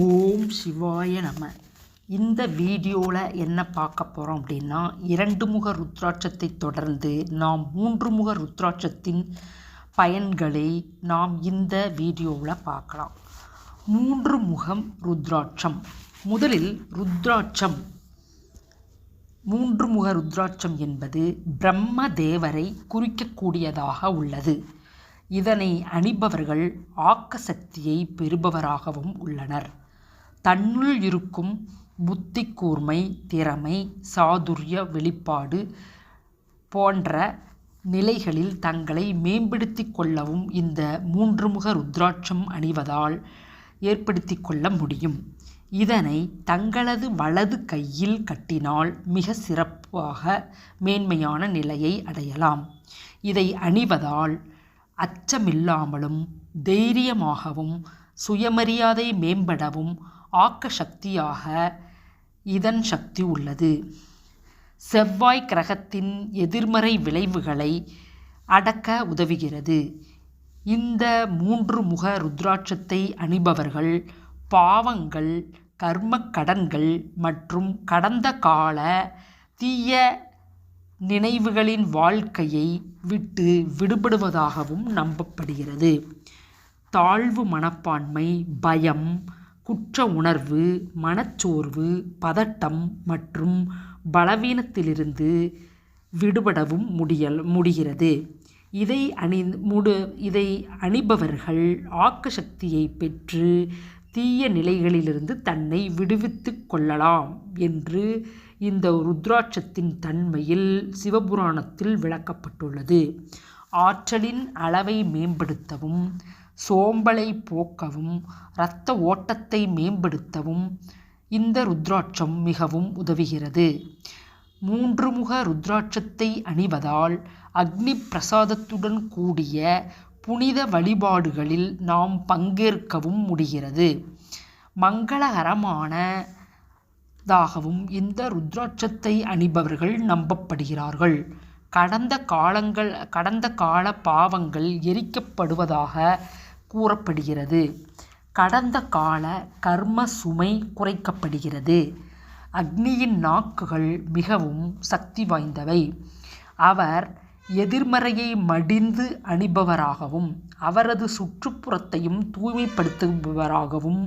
ஓம் சிவாய நம. இந்த வீடியோவில் என்ன பார்க்க போகிறோம் அப்படின்னா இரண்டு முக ருத்ராட்சத்தை தொடர்ந்து நாம் மூன்று முக ருத்ராட்சத்தின் பயன்களை நாம் இந்த வீடியோவில் பார்க்கலாம். மூன்று முகம் ருத்ராட்சம். முதலில் ருத்ராட்சம். மூன்று முக ருத்ராட்சம் என்பது பிரம்ம தேவரை குறிக்கக்கூடியதாக உள்ளது. இதனை அணிபவர்கள் ஆக்க சக்தியை பெறுபவராகவும் உள்ளனர். தன்னுள் இருக்கும் புத்தி கூர்மை திறமை சாதுரிய வெளிப்பாடு போன்ற நிலைகளில் தங்களை மேம்படுத்தி கொள்ளவும் இந்த மூன்று முக ருத்ராட்சம் அணிவதால் ஏற்படுத்தி கொள்ள முடியும். இதனை தங்களது வலது கையில் கட்டினால் மிக சிறப்பாக மேன்மையான நிலையை அடையலாம். இதை அணிவதால் அச்சமில்லாமலும் தைரியமாகவும் சுயமரியாதை மேம்படவும் ஆக்க சக்தியாக இதன் சக்தி உள்ளது. செவ்வாய் கிரகத்தின் எதிர்மறை விளைவுகளை அடக்க உதவுகிறது. இந்த மூன்று முக ருத்ராட்சத்தை அணிபவர்கள் பாவங்கள் கர்ம கடன்கள் மற்றும் கடந்த கால தீய நினைவுகளின் வாழ்க்கையை விட்டு விடுபடுவதாகவும் நம்பப்படுகிறது. தாழ்வு மனப்பான்மை பயம் குற்ற உணர்வு மனச்சோர்வு பதட்டம் மற்றும் பலவீனத்திலிருந்து விடுபடவும் முடியல் முடிகிறது. இதை அணி முடு இதை அணிபவர்கள் ஆக்க சக்தியை பெற்று தீய நிலைகளிலிருந்து தன்னை விடுவித்து கொள்ளலாம் என்று இந்த ருத்ராட்சத்தின் தன்மையில் சிவபுராணத்தில் விளக்கப்பட்டுள்ளது. ஆற்றலின் அளவை மேம்படுத்தவும் சோம்பலை போக்கவும் இரத்த ஓட்டத்தை மேம்படுத்தவும் இந்த ருத்ராட்சம் மிகவும் உதவுகிறது. மூன்று முக ருத்ராட்சத்தை அணிவதால் அக்னி பிரசாதத்துடன் கூடிய புனித வழிபாடுகளில் நாம் பங்கேற்கவும் முடிகிறது. மங்களகரமான தாகவும் இந்த ருத்ராட்சத்தை அணிபவர்கள் நம்பப்படுகிறார்கள். கடந்த காலங்கள் கடந்த கால பாவங்கள் எரிக்கப்படுவதாக கூறப்படுகிறது. கடந்த கால கர்ம சுமை குறைக்கப்படுகிறது. அக்னியின் நாக்குகள் மிகவும் சக்தி வாய்ந்தவை. அவர் எதிர்மறையை மடிந்து அணிபவராகவும் அவரது சுற்றுப்புறத்தையும் தூய்மைப்படுத்துபவராகவும்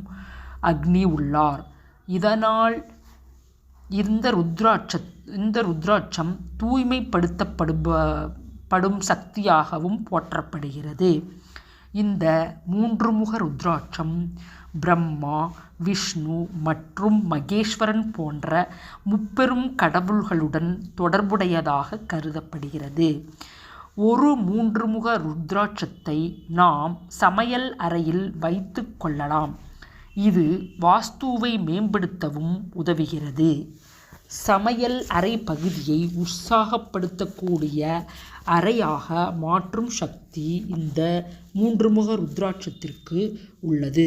அக்னி உள்ளார். இதனால் இந்த ருத்ராட்ச இந்த ருத்ராட்சம் தூய்மைப்படுத்தப்படுப படும் சக்தியாகவும் போற்றப்படுகிறது. இந்த மூன்று முக ருத்ராட்சம் பிரம்மா விஷ்ணு மற்றும் மகேஸ்வரன் போன்ற முப்பெரும் கடவுள்களுடன் தொடர்புடையதாக கருதப்படுகிறது. ஒரு மூன்று முக ருத்ராட்சத்தை நாம் சமையல் அறையில் வைத்து கொள்ளலாம். இது வாஸ்துவை மேம்படுத்தவும் உதவுகிறது. சமையல் அறை பகுதியை உற்சாகப்படுத்தக்கூடிய அறையாக மாற்றும் சக்தி இந்த மூன்று முக ருத்ராட்சத்திற்கு உள்ளது.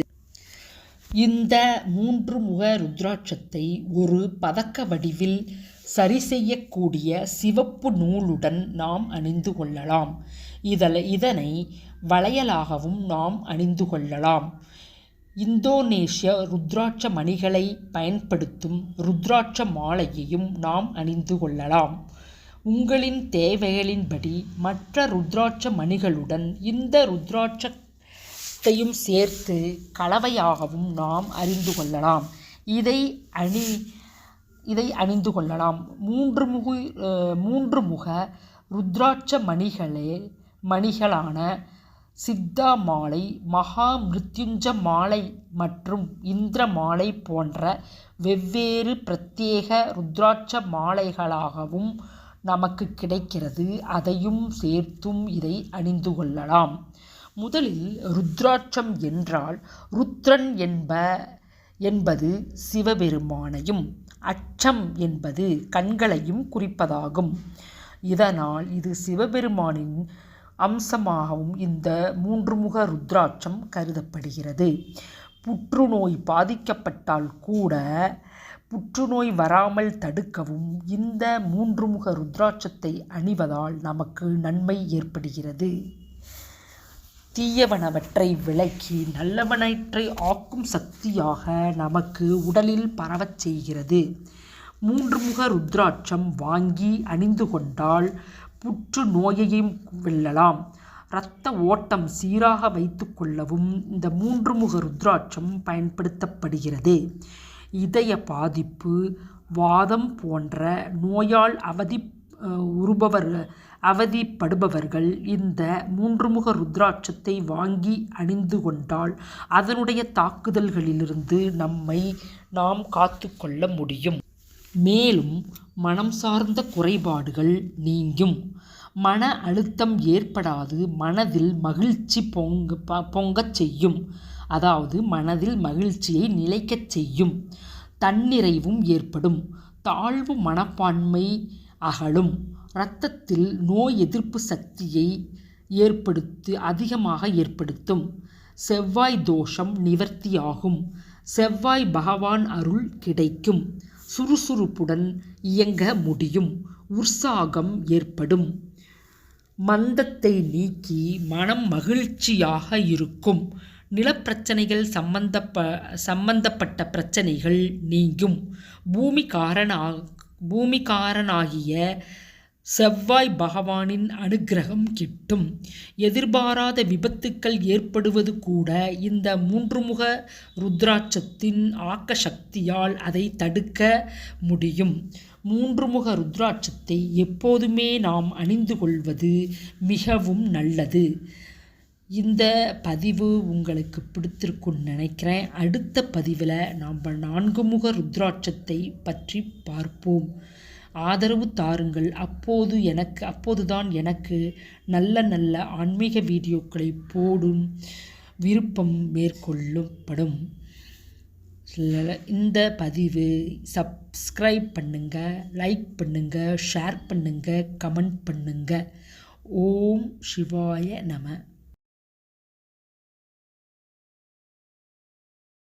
இந்த மூன்று முக ருத்ராட்சத்தை ஒரு பதக்க வடிவில் சரி செய்யக்கூடிய சிவப்பு நூலுடன் நாம் அணிந்து கொள்ளலாம். இதில் இதனை வளையலாகவும் நாம் அணிந்து கொள்ளலாம். இந்தோனேஷிய ருத்ராட்ச மணிகளை பயன்படுத்தும் ருத்ராட்ச மாலையையும் நாம் அணிந்து கொள்ளலாம். உங்களின் தேவைகளின்படி மற்ற ருத்ராட்ச மணிகளுடன் இந்த ருத்ராட்சத்தையும் சேர்த்து கலவையாகவும் நாம் அறிந்து கொள்ளலாம். இதை அணி இதை அணிந்து கொள்ளலாம். மூன்று முகு மூன்று முக ருத்ராட்ச மணிகளே மணிகளான சித்தா மாலை மகா மிருத்யுஞ்ச மாலை மற்றும் இந்திர மாலை போன்ற வெவ்வேறு பிரத்யேக ருத்ராட்ச மாலைகளாகவும் நமக்கு கிடைக்கிறது. அதையும் சேர்த்தும் இதை அணிந்து கொள்ளலாம். முதலில் ருத்ராட்சம் என்றால் ருத்ரன் என்ப என்பது சிவபெருமானையும் அச்சம் என்பது கண்களையும் குறிப்பதாகும். இதனால் இது சிவபெருமானின் அம்சமாகவும் இந்த மூன்று முக ருத்ராட்சம் கருதப்படுகிறது. புற்றுநோய் பாதிக்கப்பட்டால் கூட புற்றுநோய் வராமல் தடுக்கவும் இந்த மூன்று முக ருத்ராட்சத்தை அணிவதால் நமக்கு நன்மை ஏற்படுகிறது. தீயவனவற்றை விலக்கி நல்லவனற்றை ஆக்கும் சக்தியாக நமக்கு உடலில் பரவச் செய்கிறது. மூன்று முக ருத்ராட்சம் வாங்கி அணிந்து கொண்டால் புற்று நோயையும் வெல்லலாம். இரத்த ஓட்டம் சீராக வைத்துக்கொள்ளவும் இந்த மூன்று முக ருத்ராட்சம் பயன்படுத்தப்படுகிறது. இதய பாதிப்பு வாதம் போன்ற நோயால் அவதி உறுபவர் அவதிப்படுபவர்கள் இந்த மூன்று முக ருத்ராட்சத்தை வாங்கி அணிந்து கொண்டால் அதனுடைய தாக்குதல்களிலிருந்து நம்மை நாம் காத்துக்கொள்ள முடியும். மேலும் மனம் சார்ந்த குறைபாடுகள் நீங்கும். மன அழுத்தம் ஏற்படாது மனதில் மகிழ்ச்சி பொங்க ப பொங்கச் செய்யும். அதாவது மனதில் மகிழ்ச்சியை நிலைக்கச் செய்யும். தன்னிறைவும் ஏற்படும். தாழ்வு மனப்பான்மை அகலும். இரத்தத்தில் நோய் எதிர்ப்பு சக்தியை ஏற்படுத்தி அதிகமாக ஏற்படுத்தும். செவ்வாய் தோஷம் நிவர்த்தியாகும். செவ்வாய் பகவான் அருள் கிடைக்கும். சுறுசுறுப்புடன் இயங்க முடியும். உற்சாகம் ஏற்படும். மந்தத்தை நீக்கி மனம் மகிழ்ச்சியாக இருக்கும். நிலப்பிரச்சனைகள் சம்பந்தப்ப சம்பந்தப்பட்ட பிரச்சனைகள் நீங்கும். பூமிகாரனா பூமிகாரனாகிய செவ்வாய் பகவானின் அனுக்கிரகம் கிட்டும். எதிர்பாராத விபத்துக்கள் ஏற்படுவது கூட இந்த மூன்றுமுக ருத்ராட்சத்தின் ஆக்க சக்தியால் அதை தடுக்க முடியும். மூன்றுமுக ருத்ராட்சத்தை எப்போதுமே நாம் அணிந்து கொள்வது மிகவும் நல்லது. இந்த பதிவு உங்களுக்கு பிடித்திருக்குன்னு நினைக்கிறேன். அடுத்த பதிவில் நாம் நான்கு முக ருத்ராட்சத்தை பற்றி பார்ப்போம். ஆதரவு தாருங்கள். அப்போது எனக்கு அப்போதுதான் எனக்கு நல்ல நல்ல ஆன்மீக வீடியோக்களை போடும் விருப்பம் மேற்கொள்ளப்படும். இந்த பதிவு சப்ஸ்கிரைப் பண்ணுங்கள் லைக் பண்ணுங்கள் ஷேர் பண்ணுங்கள் கமெண்ட் பண்ணுங்கள் ஓம் சிவாய நம.